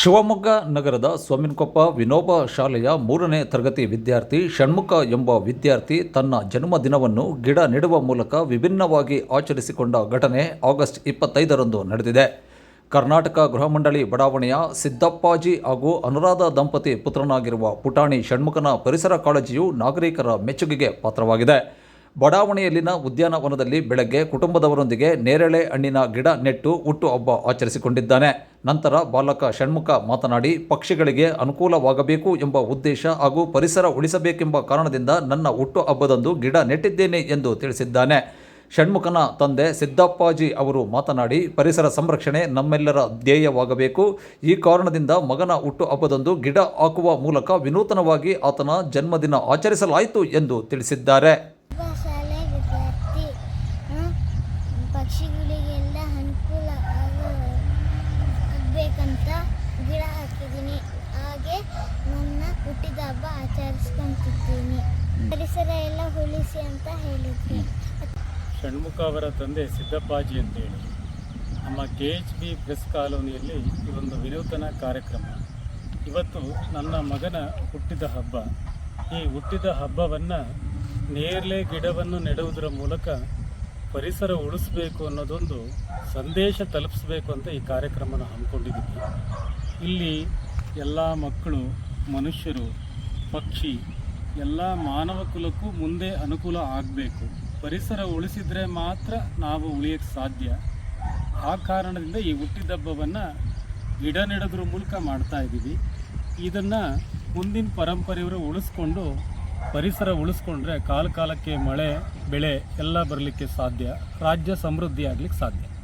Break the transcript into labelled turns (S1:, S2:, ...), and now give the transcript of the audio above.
S1: ಶಿವಮೊಗ್ಗ ನಗರದ ಸ್ವಾಮಿನಕೊಪ್ಪ ವಿನೋಬ ಶಾಲೆಯ ಮೂರನೇ ತರಗತಿ ವಿದ್ಯಾರ್ಥಿ ಷಣ್ಮುಖ ಎಂಬ ವಿದ್ಯಾರ್ಥಿ ತನ್ನ ಜನ್ಮದಿನವನ್ನು ಗಿಡ ನೆಡುವ ಮೂಲಕ ವಿಭಿನ್ನವಾಗಿ ಆಚರಿಸಿಕೊಂಡ ಘಟನೆ ಆಗಸ್ಟ್ ಇಪ್ಪತ್ತೈದರಂದು ನಡೆದಿದೆ. ಕರ್ನಾಟಕ ಗೃಹ ಮಂಡಳಿ ಬಡಾವಣೆಯ ಸಿದ್ದಪ್ಪಾಜಿ ಹಾಗೂ ಅನುರಾಧ ದಂಪತಿ ಪುತ್ರನಾಗಿರುವ ಪುಟಾಣಿ ಷಣ್ಮುಖನ ಪರಿಸರ ಕಾಳಜಿಯು ನಾಗರಿಕರ ಮೆಚ್ಚುಗೆಗೆ ಪಾತ್ರವಾಗಿದೆ. ಬಡಾವಣೆಯಲ್ಲಿನ ಉದ್ಯಾನವನದಲ್ಲಿ ಬೆಳಗ್ಗೆ ಕುಟುಂಬದವರೊಂದಿಗೆ ನೇರಳೆ ಹಣ್ಣಿನ ಗಿಡ ನೆಟ್ಟು ಹುಟ್ಟುಹಬ್ಬ ಆಚರಿಸಿಕೊಂಡಿದ್ದಾನೆ. ನಂತರ ಬಾಲಕ ಷಣ್ಮುಖ ಮಾತನಾಡಿ, ಪಕ್ಷಿಗಳಿಗೆ ಅನುಕೂಲವಾಗಬೇಕು ಎಂಬ ಉದ್ದೇಶ ಹಾಗೂ ಪರಿಸರ ಉಳಿಸಬೇಕೆಂಬ ಕಾರಣದಿಂದ ನನ್ನ ಹುಟ್ಟುಹಬ್ಬದಂದು ಗಿಡ ನೆಟ್ಟಿದ್ದೇನೆ ಎಂದು ತಿಳಿಸಿದ್ದಾನೆ. ಷಣ್ಮುಖನ ತಂದೆ ಸಿದ್ದಪ್ಪಾಜಿ ಅವರು ಮಾತನಾಡಿ, ಪರಿಸರ ಸಂರಕ್ಷಣೆ ನಮ್ಮೆಲ್ಲರ ಧ್ಯೇಯವಾಗಬೇಕು. ಈ ಕಾರಣದಿಂದ ಮಗನ ಹುಟ್ಟುಹಬ್ಬದಂದು ಗಿಡ ಹಾಕುವ ಮೂಲಕ ವಿನೂತನವಾಗಿ ಆತನ ಜನ್ಮದಿನ ಆಚರಿಸಲಾಯಿತು ಎಂದು ತಿಳಿಸಿದ್ದಾರೆ
S2: ಒಬ್ಬ ಶಾಲೆ ವಿದ್ಯಾರ್ಥಿ ಆ, ಪಕ್ಷಿಗಳಿಗೆಲ್ಲ ಅನುಕೂಲ ಆಗೋ ಆಗಬೇಕಂತ ಗಿಡ ಹಾಕಿದ್ದೀನಿ. ಹಾಗೆ ನನ್ನ ಹುಟ್ಟಿದ ಹಬ್ಬ ಆಚರಿಸ್ಕೊಂತಿದ್ದೀನಿ. ಪರಿಸರ ಎಲ್ಲ ಉಳಿಸಿ ಅಂತ ಹೇಳಿದ್ವಿ
S3: ಷಣ್ಮುಖ ಅವರ ತಂದೆ ಸಿದ್ದಪ್ಪಾಜಿ ಅಂತೇಳಿ. ನಮ್ಮ ಕೆ ಎಚ್ ಬಿ ಪ್ರೆಸ್ ಕಾಲೋನಿಯಲ್ಲಿ ಇದೊಂದು ವಿನೂತನ ಕಾರ್ಯಕ್ರಮ. ಇವತ್ತು ನನ್ನ ಮಗನ ಹುಟ್ಟಿದ ಹಬ್ಬ. ಈ ಹುಟ್ಟಿದ ಹಬ್ಬವನ್ನು ನೇರಳೆ ಗಿಡವನ್ನು ನೆಡುವುದರ ಮೂಲಕ ಪರಿಸರ ಉಳಿಸ್ಬೇಕು ಅನ್ನೋದೊಂದು ಸಂದೇಶ ತಲುಪಿಸ್ಬೇಕು ಅಂತ ಈ ಕಾರ್ಯಕ್ರಮನ ಹಮ್ಮಿಕೊಂಡಿದ್ದೀವಿ. ಇಲ್ಲಿ ಎಲ್ಲ ಮಕ್ಕಳು, ಮನುಷ್ಯರು, ಪಕ್ಷಿ, ಎಲ್ಲ ಮಾನವ ಕುಲಕ್ಕೂ ಮುಂದೆ ಅನುಕೂಲ ಆಗಬೇಕು. ಪರಿಸರ ಉಳಿಸಿದರೆ ಮಾತ್ರ ನಾವು ಉಳಿಯೋಕ್ಕೆ ಸಾಧ್ಯ. ಆ ಕಾರಣದಿಂದ ಈ ಹುಟ್ಟಿದಬ್ಬವನ್ನು ಗಿಡ ನೆಡೋದ್ರ ಮೂಲಕ ಮಾಡ್ತಾ ಇದ್ದೀವಿ ಇದನ್ನು ಮುಂದಿನ ಪರಂಪರೆಯವರು ಉಳಿಸ್ಕೊಂಡು ಪರಿಸರ ಉಳಿಸ್ಕೊಂಡ್ರೆ ಕಾಲ ಕಾಲಕ್ಕೆ ಮಳೆ ಬೆಳೆ ಎಲ್ಲ ಬರಲಿಕ್ಕೆ ಸಾಧ್ಯ. ರಾಜ್ಯ ಸಮೃದ್ಧಿ ಆಗ್ಲಿಕ್ಕೆ ಸಾಧ್ಯ.